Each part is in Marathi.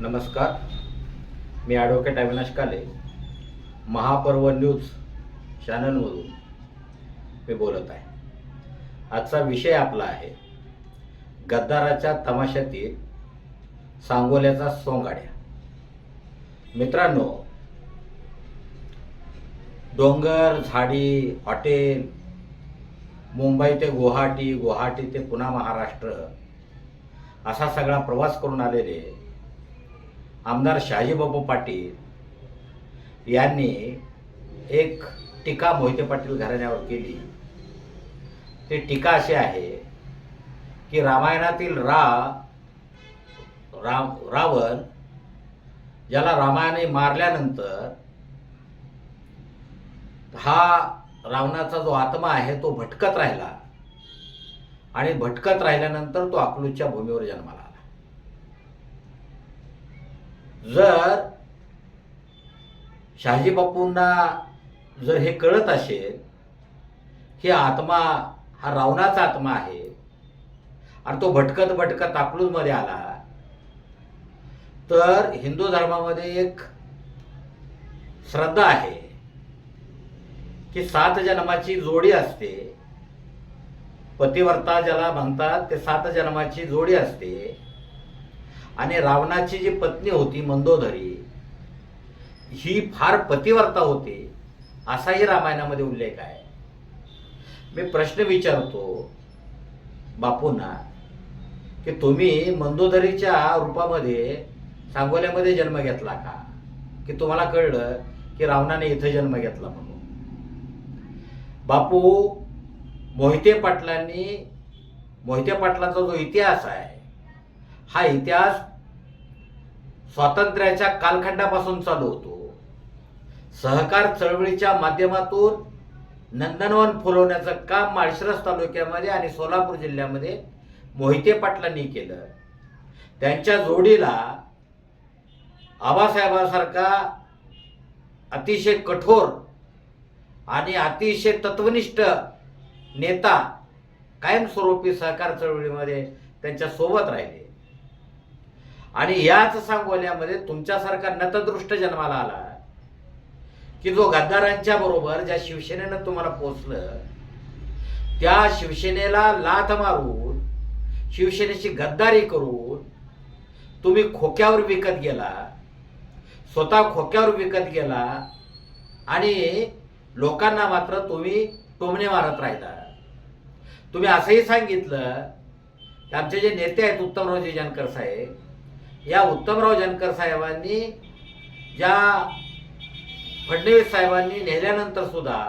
नमस्कार. मी ॲडव्होकेट अविनाश काले. महापर्व न्यूज चॅनलमधून मी बोलत आहे. आजचा विषय आपला आहे गद्दाराच्या तमाशातील सांगोल्याचा सोंगाड्या. मित्रांनो डोंगर झाडी हॉटेल मुंबई ते गुवाहाटी गुवाहाटी ते पुन्हा महाराष्ट्र असा सगळा प्रवास करून आलेले आमदार शहाजीबाबू पाटील यांनी एक टीका मोहिते पाटील घराण्यावर केली. ती टीका अशी आहे की रामायणातील रा राम रावण ज्याला रामायणे मारल्यानंतर हा रावणाचा जो आत्मा आहे तो भटकत राहिला आणि भटकत राहिल्यानंतर तो अकलूजच्या भूमीवर जन्माला आला जर शहाजी बापूंना जर हे कळत असेल की आत्मा हा रावणाचा आत्मा आहे आणि तो भटकत भटकत अकलूजमध्ये आला तर हिंदू धर्मामध्ये एक श्रद्धा आहे की सात जन्माची जोडी असते. पतिवर्ता ज्याला म्हणतात ते सात जन्माची जोडी असते. आणि रावणाची जी पत्नी होती मंदोदरी ही फार पतिवर्ता होती. असाही रामायणामध्ये उल्लेख आहे. मी प्रश्न विचारतो बापूंना की तुम्ही मंदोदरीच्या रूपामध्ये सांगोल्यामध्ये जन्म घेतला का? की तुम्हाला कळलं की रावणाने इथं जन्म घेतला म्हणून? बापू मोहिते पाटलांनी मोहिते पाटलांचा जो इतिहास आहे हा इतिहास स्वातंत्र्याच्या कालखंडापासून चालू होतो. सहकार चळवळीच्या माध्यमातून नंदनवन फुलवण्याचं काम माळशिरस तालुक्यामध्ये आणि सोलापूर जिल्ह्यामध्ये मोहिते पाटलांनी केलं. त्यांच्या जोडीला आबासाहेबांसारखा अतिशय कठोर आणि अतिशय तत्वनिष्ठ नेता कायमस्वरूपी सहकार चळवळीमध्ये त्यांच्यासोबत राहिले. आणि याच सांगोल्यामध्ये तुमच्यासारखा नतदृष्ट जन्माला आला. की जो गद्दारांच्या बरोबर ज्या शिवसेनेनं तुम्हाला पोचलं त्या शिवसेनेला लाथ मारून शिवसेनेची गद्दारी करून तुम्ही खोक्यावर विकत गेला स्वतः खोक्यावर विकत गेला आणि लोकांना मात्र तुम्ही टोमणे मारत राहिला. तुम्ही असंही सांगितलं की आमचे जे नेते आहेत उत्तमरावजी जानकर साहेब या उत्तमराव जानकर साहेबांनी ज्या फडणवीस साहेबांनी नेल्यानंतर सुद्धा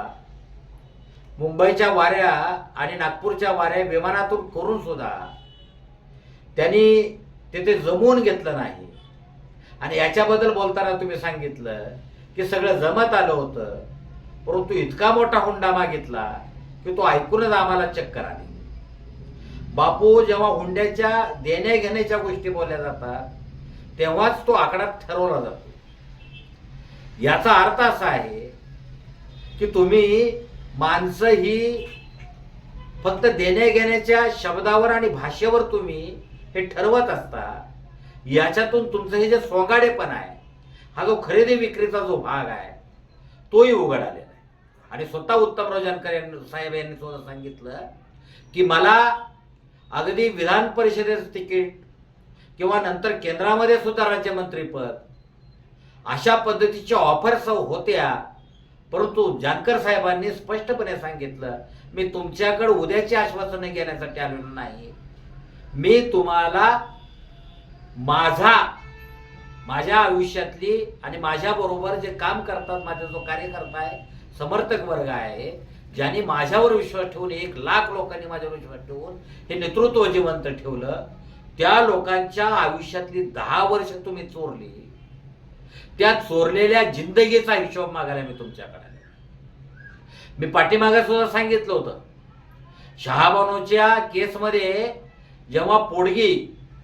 मुंबईच्या वाऱ्या आणि नागपूरच्या वाऱ्या विमानातून करून सुद्धा त्यांनी तिथे जमवून घेतलं नाही. आणि याच्याबद्दल बोलताना तुम्ही सांगितलं की सगळं जमत आलं होतं परंतु इतका मोठा हुंडा मागितला की तो ऐकूनच आम्हाला चक्कर आली. बापू जेव्हा हुंड्याच्या देण्या घेण्याच्या गोष्टी बोलल्या जातात तेव्हाच तो आकडा ठरवला जातो. याचा अर्थ असा आहे की तुम्ही माणसं ही फक्त देण्या घेण्याच्या शब्दावर आणि भाषेवर तुम्ही हे ठरवत असता याच्यातून तुमचं हे जे सोंगाडेपण आहे हा जो खरेदी विक्रीचा जो भाग आहे तोही उघड आलेला आहे आणि स्वतः उत्तमराव जानकर यांनी साहेब यांनी सुद्धा सांगितलं की मला अगदी विधान परिषदेचं तिकीट किंवा नंतर केंद्रामध्ये सुद्धा राज्यमंत्रीपद अशा पद्धतीच्या ऑफर्स होत्या. परंतु जानकर साहेबांनी स्पष्टपणे सांगितलं मी तुमच्याकडे उद्याची आश्वासनं घेण्यासाठी आलेलो नाही. मी तुम्हाला माझा माझ्या आयुष्यातली आणि माझ्याबरोबर जे काम करतात माझा जो कार्यकर्ता आहे समर्थक वर्ग आहे ज्यांनी माझ्यावर विश्वास ठेवून एक लाख लोकांनी माझ्यावर विश्वास ठेवून हे नेतृत्व जिवंत ठेवलं त्या लोकांच्या आयुष्यातली दहा वर्ष तुम्ही चोरली त्या चोरलेल्या जिंदगीचा हिशोब मागायला मी तुमच्याकडे मी पाठीमागे सुद्धा सांगितलं होतं. शहाबानूच्या केसमध्ये जेव्हा पोडगी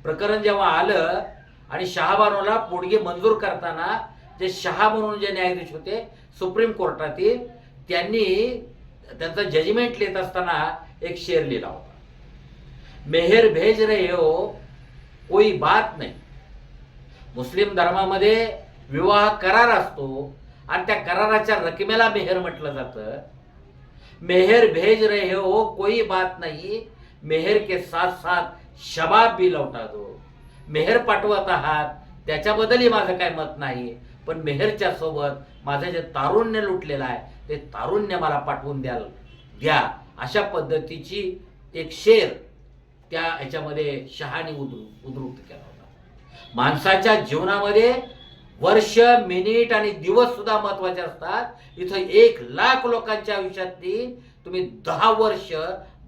प्रकरण जेव्हा आलं आणि शहाबानूला पोडगी मंजूर करताना जे शहा म्हणून जे न्यायाधीश होते सुप्रीम कोर्टातील त्यांनी त्यांचा जजमेंट लिहित असताना एक शेर लिहिला होता. मेहर भेज रे हो कोई बात नाही. मुस्लिम धर्मामध्ये विवाह करार असतो आणि त्या कराराच्या रकमेला मेहर म्हटलं जातं. मेहर भेज रहे हो कोई बात नाही. मेहर के साथ साथ शबाब भी लौटा दो. मेहर पाठवत आहात त्याच्याबद्दलही माझं काय मत नाही. पण मेहरच्या सोबत माझं जे तारुण्य लुटलेलं आहे ते तारुण्य मला पाठवून द्याल द्या. अशा पद्धतीची एक शेर त्या याच्यामध्ये शहाणी उद्रु उद्रुक्त केला होता. माणसाच्या जीवनामध्ये वर्ष मिनिट आणि दिवस सुद्धा महत्त्वाचे असतात. इथं एक लाख लोकांच्या आयुष्यातली तुम्ही दहा वर्ष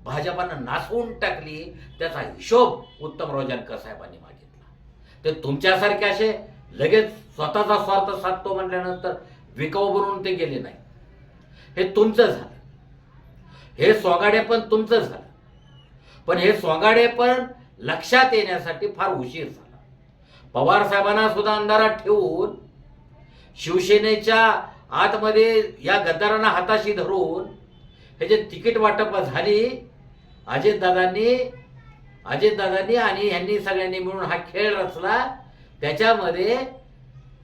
भाजपानं नासवून टाकली त्याचा हिशोब उत्तमराव जानकर साहेबांनी मागितला. ते तुमच्यासारखे असे लगेच स्वतःचा स्वार्थ साधतो म्हटल्यानंतर विकाऊ बनवून ते गेले नाही. हे तुमचं झालं. हे सोगाडे पण तुमचं झालं. पण हे सोंगाडे पण लक्षात येण्यासाठी फार उशीर झाला. पवार साहेबांना सुद्धा अंधारात ठेवून शिवसेनेच्या आतमध्ये या गद्दारांना हाताशी धरून हे जे तिकीट वाटप झाली अजितदादांनी अजितदादांनी आणि ह्यांनी सगळ्यांनी मिळून हा खेळ रचला त्याच्यामध्ये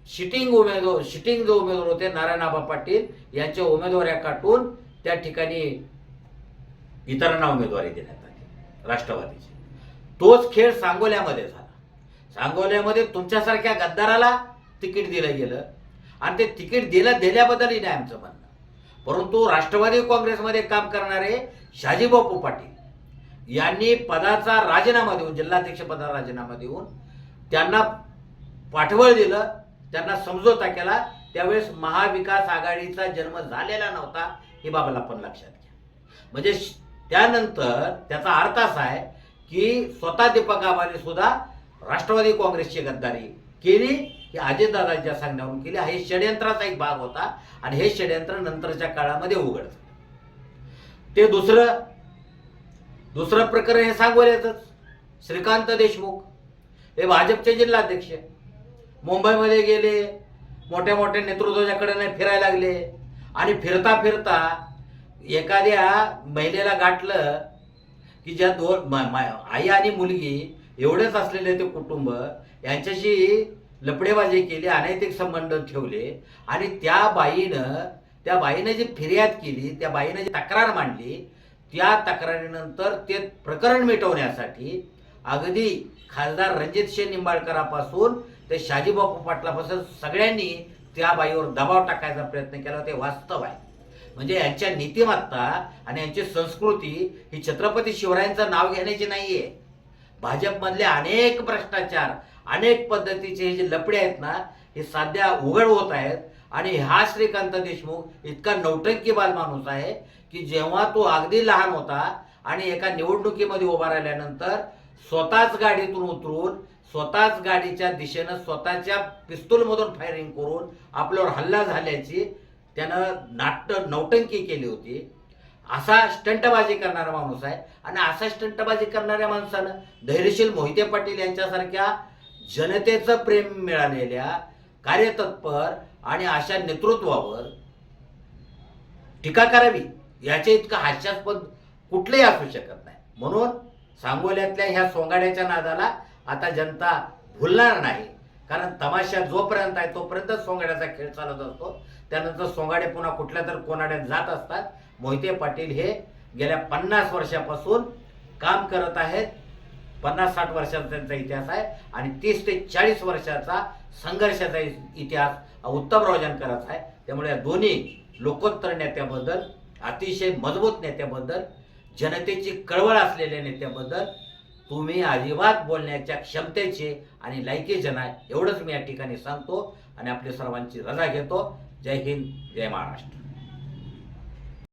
शिटिंग उमेदवार शिटिंग जो उमेदवार होते नारायण आबा पाटील यांच्या उमेदवाऱ्या काटून त्या ठिकाणी इतरांना उमेदवारी देण्यात आली. राष्ट्रवादीचे. तोच खेळ सांगोल्यामध्ये झाला. सांगोल्यामध्ये तुमच्यासारख्या गद्दाराला तिकीट दिलं गेलं. आणि ते तिकीट दिलं दिल्याबद्दलही नाही आमचं म्हणणं. परंतु राष्ट्रवादी काँग्रेसमध्ये काम करणारे शाजीबापू पाटील यांनी पदाचा राजीनामा देऊन जिल्हाध्यक्ष पदाचा राजीनामा देऊन त्यांना पाठबळ दिलं त्यांना समजोता केला. त्यावेळेस महाविकास आघाडीचा जन्म झालेला नव्हता ही बाबाला पण लक्षात घ्या. म्हणजे श- त्यानंतर त्याचा अर्थ असा आहे की स्वतः दीपक आबांनी सुद्धा राष्ट्रवादी काँग्रेसची गद्दारी केली की अजितदादांच्या सांगण्यावरून केली. हा हे षडयंत्राचा एक भाग होता आणि हे षडयंत्र नंतरच्या काळामध्ये उघड ते दुसरं दुसरं प्रकरण हे सांगोल्याचंच श्रीकांत देशमुख हे भाजपचे जिल्हाध्यक्ष. मुंबईमध्ये गेले मोठ्या मोठ्या नेतृत्वाच्याकडे नाही फिरायला लागले. आणि फिरता फिरता एखाद्या महिलेला गाठलं की ज्या दोन आई आणि मुलगी एवढेच असलेले ते कुटुंब यांच्याशी लपडेबाजी केली अनैतिक संबंध ठेवले आणि त्या बाईनं त्या बाईनं जी फिर्याद केली त्या बाईनं जी तक्रार मांडली त्या तक्रारीनंतर ते प्रकरण मिटवण्यासाठी अगदी खासदार रणजितसिंह निंबाळकरापासून ते शाजीबापू पाटलापासून सगळ्यांनी त्या बाईवर दबाव टाकायचा प्रयत्न केला. ते वास्तव आहे. म्हणजे यांच्या नीतिमत्ता आणि यांची संस्कृती ही छत्रपती शिवरायांचं नाव घेण्याची नाहीये. भाजपमधले अनेक भ्रष्टाचार अनेक पद्धतीचे हे जे लपडे आहेत ना हे सध्या उघड होत आहेत. आणि हा श्रीकांत देशमुख इतका नौटंकीबाज माणूस आहे की जेव्हा तो अगदी लहान होता आणि एका निवडणुकीमध्ये उभा राहिल्यानंतर स्वतःच गाडीतून उतरून स्वतःच गाडीच्या दिशेनं स्वतःच्या पिस्तूलमधून फायरिंग करून आपल्यावर हल्ला झाल्याची त्यानं नाट्य नौटंकी केली होती. असा स्टंटबाजी करणारा माणूस आहे. आणि असा स्टंटबाजी करणाऱ्या माणसानं धैर्यशील मोहिते पाटील यांच्यासारख्या जनतेचं प्रेम मिळालेल्या कार्यतत्पर आणि अशा नेतृत्वावर टीका करावी याच्या इतकं हास्यास्पद कुठलंही असू शकत नाही. म्हणून सांगोल्यातल्या ह्या सोंगाड्याच्या नादाला आता जनता भुलणार नाही. कारण तमाशा जोपर्यंत आहे तोपर्यंतच सोंगाड्याचा खेळ चालत असतो. त्यानंतर सोंगाडे पुन्हा कुठल्या तर कोणाड्यात जात असतात. मोहिते पाटील हे गेल्या पन्नास वर्षापासून काम करत आहेत. पन्नास साठ वर्षाचा त्यांचा इतिहास आहे आणि तीस ते चाळीस वर्षाचा संघर्षाचा इतिहास उत्तम उत्तमराव जानकराचा आहे. त्यामुळे या दोन्ही लोकोत्तर नेत्याबद्दल अतिशय मजबूत नेत्याबद्दल जनतेची कळवळ असलेल्या नेत्याबद्दल तुम्ही अजिबात बोलण्याच्या क्षमतेचे आणि लायकीचे नाही. एवढंच मी या ठिकाणी सांगतो आणि आपल्या सर्वांची रजा घेतो. जय हिंद जय महाराष्ट्र.